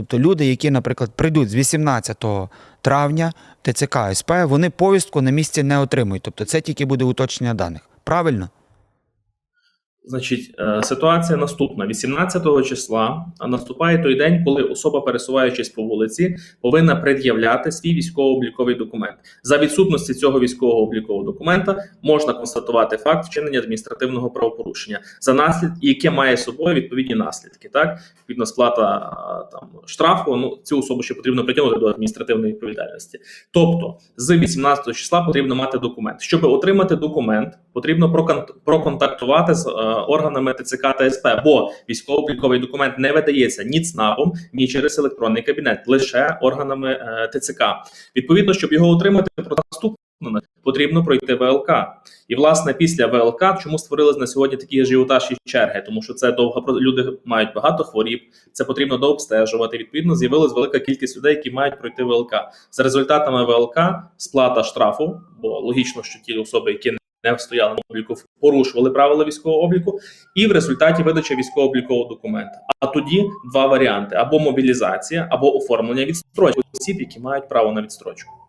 Тобто люди, які, наприклад, прийдуть з 18 травня в ТЦК СП, вони повістку на місці не отримують. Тобто це тільки буде уточнення даних. Правильно? Значить, е, ситуація наступна: 18 числа наступає той день, коли особа, пересуваючись по вулиці, повинна пред'являти свій військово-обліковий документ. За відсутності цього військово-облікового документа можна констатувати факт вчинення адміністративного правопорушення за наслід, яке має собою відповідні наслідки. Так, відповідно, сплата а, там штрафу. Ну цю особу ще потрібно притягнути до адміністративної відповідальності. Тобто, з 18 числа потрібно мати документ. Щоб отримати документ, потрібно прокон- проконтактувати з е, органами ТЦК та СП, бо військово-обліковий документ не видається ні ЦНАПом, ні через електронний кабінет, лише органами е, ТЦК. Відповідно, щоб його отримати, про наступне потрібно пройти ВЛК. І власне після ВЛК, чому створились на сьогодні такі ажіотаж і черги? Тому що це довго люди мають багато хворіб, це потрібно дообстежувати. Відповідно, з'явилась велика кількість людей, які мають пройти ВЛК. За результатами ВЛК сплата штрафу, бо логічно, що ті особи, які не стояли на обліку, порушували правила військового обліку, і в результаті видача військово-облікового документа. А тоді два варіанти: або мобілізація, або оформлення відстрочки осіб, які мають право на відстрочку.